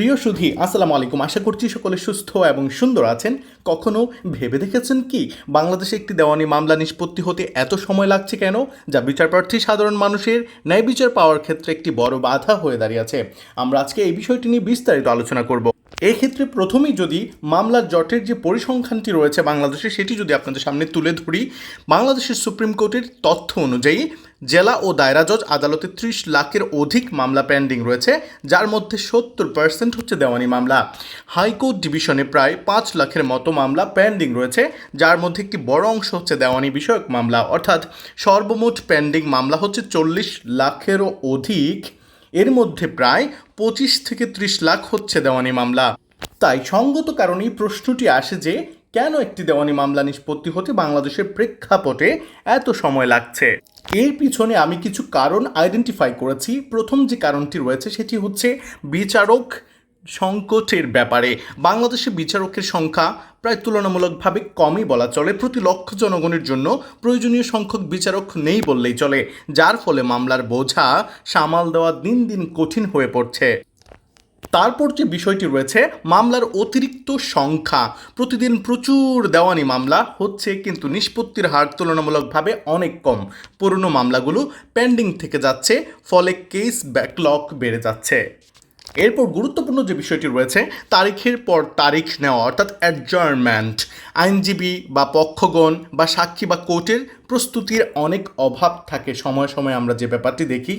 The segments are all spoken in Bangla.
প্রিয় সুধী, আসসালামু আলাইকুম। আশা করছি সকলে সুস্থ এবং সুন্দর আছেন। কখনো ভেবে দেখেছেন কি? বাংলাদেশে একটি দেওয়ানি মামলা নিষ্পত্তি হতে এত সময় লাগছে কেন? যা বিচারপ্রার্থী সাধারণ মানুষের ন্যায় বিচার পাওয়ার ক্ষেত্রে একটি বড় বাধা হয়ে দাঁড়িয়েছে আমরা আজকে এই বিষয়টি নিয়ে বিস্তারিত আলোচনা করব। এক্ষেত্রে প্রথমেই যদি মামলার জটের যে পরিসংখ্যানটি রয়েছে বাংলাদেশে, সেটি যদি আপনাদের সামনে তুলে ধরি, বাংলাদেশের সুপ্রিম কোর্টের তথ্য অনুযায়ী জেলা ও দায়রা জজ আদালতে ত্রিশ লাখের অধিক মামলা পেন্ডিং রয়েছে, যার মধ্যে সত্তর পার্সেন্ট হচ্ছে দেওয়ানি মামলা। হাইকোর্ট ডিভিশনে প্রায় পাঁচ লাখের মতো মামলা পেন্ডিং রয়েছে, যার মধ্যে একটি বড় অংশ হচ্ছে দেওয়ানি বিষয়ক মামলা। অর্থাৎ সর্বমোট পেন্ডিং মামলা হচ্ছে চল্লিশ লাখেরও অধিক, এর মধ্যে প্রায় পঁচিশ থেকে ত্রিশ লাখ হচ্ছে দেওয়ানি মামলা। তাই সঙ্গত কারণেই প্রশ্নটি আসে যে কেন একটি দেওয়ানি মামলা নিষ্পত্তি হতে বাংলাদেশের প্রেক্ষাপটে এত সময় লাগছে? এর পিছনে আমি কিছু কারণ আইডেন্টিফাই করেছি। প্রথম যে কারণটি রয়েছে সেটি হচ্ছে বিচারক সংকটের ব্যাপারে। বাংলাদেশে বিচারকের সংখ্যা প্রায় তুলনামূলকভাবে কমই বলা চলে। প্রতি লক্ষ জনগণের জন্য প্রয়োজনীয় সংখ্যক বিচারক নেই বললেই চলে, যার ফলে মামলার বোঝা সামাল দেওয়া দিন দিন কঠিন হয়ে পড়ছে। তারপর যে বিষয়টি রয়েছে, মামলার অতিরিক্ত সংখ্যা। প্রতিদিন প্রচুর দেওয়ানি মামলা হচ্ছে, কিন্তু নিষ্পত্তির হার তুলনামূলকভাবে অনেক কম। পুরনো মামলাগুলো পেন্ডিং থেকে যাচ্ছে, ফলে কেস ব্যাকলগ বেড়ে যাচ্ছে। এরপর গুরুত্বপূর্ণ যে বিষয়টি রয়েছে, তারিখের পর তারিখ নেওয়া, অর্থাৎ অ্যাডজার্নমেন্ট আইনজীবী বা পক্ষগণ বা সাক্ষী বা কোর্টের প্রস্তুতির অনেক অভাব থাকে। সময় সময় আমরা যে ব্যাপারটি দেখি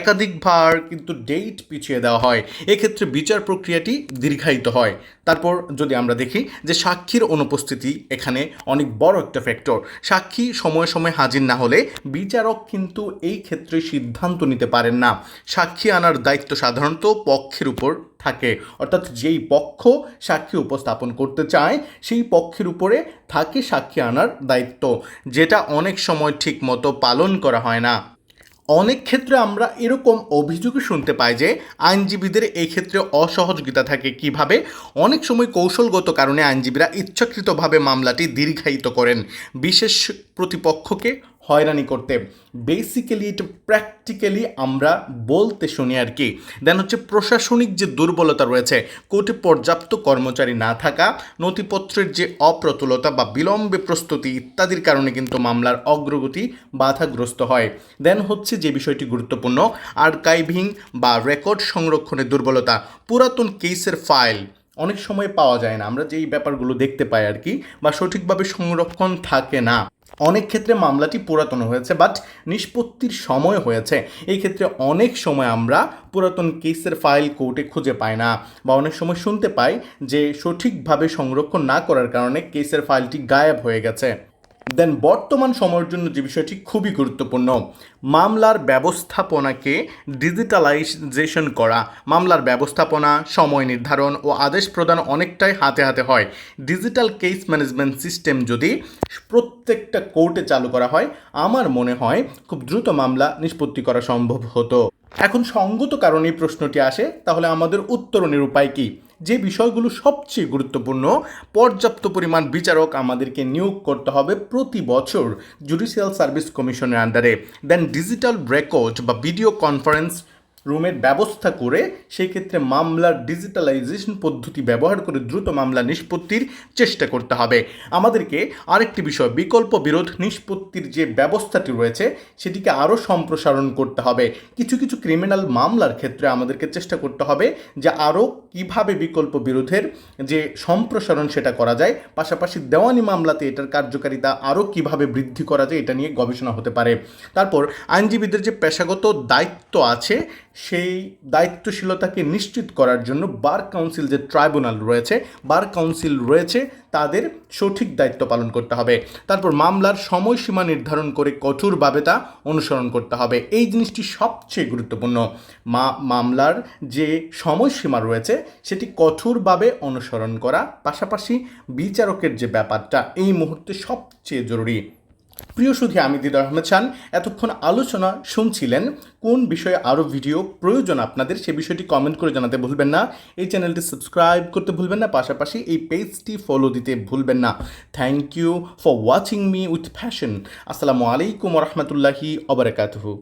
একাধিকবার কিন্তু ডেট পিছিয়ে দেওয়া হয়। এক্ষেত্রে বিচার প্রক্রিয়াটি দীর্ঘায়িত হয়। তারপর যদি আমরা দেখি যে সাক্ষীর অনুপস্থিতি এখানে অনেক বড় একটা ফ্যাক্টর সাক্ষী সময় সময় হাজির না হলে বিচারক কিন্তু এই ক্ষেত্রে সিদ্ধান্ত নিতে পারেন না। সাক্ষী আনার দায়িত্ব সাধারণত পক্ষের উপর থাকে। অর্থাৎ যেই পক্ষ সাক্ষী উপস্থাপন করতে চায়, সেই পক্ষের উপরে থাকে সাক্ষী আনার দায়িত্ব, যেটা অনেক সময় ঠিক মতো পালন করা হয় না। অনেক ক্ষেত্রে আমরা এরকম অভিযোগও শুনতে পাই যে, আইনজীবীদের এই ক্ষেত্রে অসহযোগিতা থাকে কীভাবে? অনেক সময় কৌশলগত কারণে আইনজীবীরা ইচ্ছাকৃতভাবে মামলাটি দীর্ঘায়িত করেন। বিশেষ প্রতিপক্ষকে হয়রানি করতে। বেসিক্যালি এটা প্র্যাকটিক্যালি আমরা বলতে শুনি আর কি। দেন হচ্ছে প্রশাসনিক যে দুর্বলতা রয়েছে, কোর্টে পর্যাপ্ত কর্মচারী না থাকা, নথিপত্রের যে অপ্রতুলতা বা বিলম্বে প্রস্তুতি ইত্যাদির কারণে কিন্তু মামলার অগ্রগতি বাধাগ্রস্ত হয়। দেন হচ্ছে যে বিষয়টি গুরুত্বপূর্ণ আর্কাইভিং বা রেকর্ড সংরক্ষণের দুর্বলতা, পুরাতন কেসের ফাইল অনেক সময় পাওয়া যায় না, আমরা যেই ব্যাপারগুলো দেখতে পাই আর কি, বা সঠিকভাবে সংরক্ষণ থাকে না। অনেক ক্ষেত্রে মামলাটি পুরাতন হয়েছে বাট নিষ্পত্তির সময় হয়েছে। এই ক্ষেত্রে অনেক সময় আমরা পুরাতন কেসের ফাইল কোর্টে খুঁজে পাই না, বা অনেক সময় শুনতে পাই যে সঠিকভাবে সংরক্ষণ না করার কারণে কেসের ফাইলটি গায়েব হয়ে গেছে। দেন বর্তমান সময়ের জন্য যে বিষয়টি খুবই গুরুত্বপূর্ণ, মামলার ব্যবস্থাপনাকে ডিজিটালাইজেশন করা। মামলার ব্যবস্থাপনা, সময় নির্ধারণ ও আদেশ প্রদান অনেকটাই হাতে হাতে হয়। ডিজিটাল কেস ম্যানেজমেন্ট সিস্টেম যদি প্রত্যেকটা কোর্টে চালু করা হয়, আমার মনে হয় খুব দ্রুত মামলা নিষ্পত্তি করা সম্ভব হতো। এখন সঙ্গত কারণে প্রশ্নটি আসে, তাহলে আমাদের উত্তরণের উপায় কী? যে বিষয়গুলো সবচেয়ে গুরুত্বপূর্ণ, পর্যাপ্ত পরিমাণ বিচারক আমাদেরকে নিয়োগ করতে হবে প্রতি বছর জুডিশিয়াল সার্ভিস কমিশনের আন্ডারে দেন ডিজিটাল রেকর্ড বা ভিডিও কনফারেন্স রুমের ব্যবস্থা করে সেই ক্ষেত্রে মামলার ডিজিটালাইজেশন পদ্ধতি ব্যবহার করে দ্রুত মামলা নিষ্পত্তির চেষ্টা করতে হবে। আমাদেরকে আরেকটি বিষয়, বিকল্প বিরোধ নিষ্পত্তির যে ব্যবস্থাটি রয়েছে, সেটিকে আরও সম্প্রসারণ করতে হবে। কিছু কিছু ক্রিমিনাল মামলার ক্ষেত্রে আমাদেরকে চেষ্টা করতে হবে যে আরও কীভাবে বিকল্প বিরোধের যে সম্প্রসারণ সেটা করা যায়, পাশাপাশি দেওয়ানি মামলাতে এটার কার্যকারিতা আরও কীভাবে বৃদ্ধি করা যায় এটা নিয়ে গবেষণা হতে পারে। তারপর আইনজীবীদের যে পেশাগত দায়িত্ব আছে সেই দায়িত্বশীলতাকে নিশ্চিত করার জন্য বার কাউন্সিল যে ট্রাইব্যুনাল রয়েছে, বার কাউন্সিল রয়েছে, তাদের সঠিক দায়িত্ব পালন করতে হবে। তারপর মামলার সময়সীমা নির্ধারণ করে কঠোরভাবে তা অনুসরণ করতে হবে। এই জিনিসটি সবচেয়ে গুরুত্বপূর্ণ। মা, মামলার যে সময়সীমা রয়েছে, সেটি কঠোরভাবে অনুসরণ করা, পাশাপাশি বিচারকের যে ব্যাপারটা, এই মুহূর্তে সবচেয়ে জরুরি। প্রিয় সুধী, আমি দিদার আহমেদ চান এতক্ষণ আলোচনা শুনছিলেন কোন বিষয়ে আরও ভিডিও প্রয়োজন আপনাদের, সে বিষয়টি কমেন্ট করে জানাতে ভুলবেন না। এই চ্যানেলটি সাবস্ক্রাইব করতে ভুলবেন না, পাশাপাশি এই পেজটি ফলো দিতে ভুলবেন না। Thank you for watching me with fashion আসসালামু আলাইকুম রহমতুল্লাহি অবরাকাতহু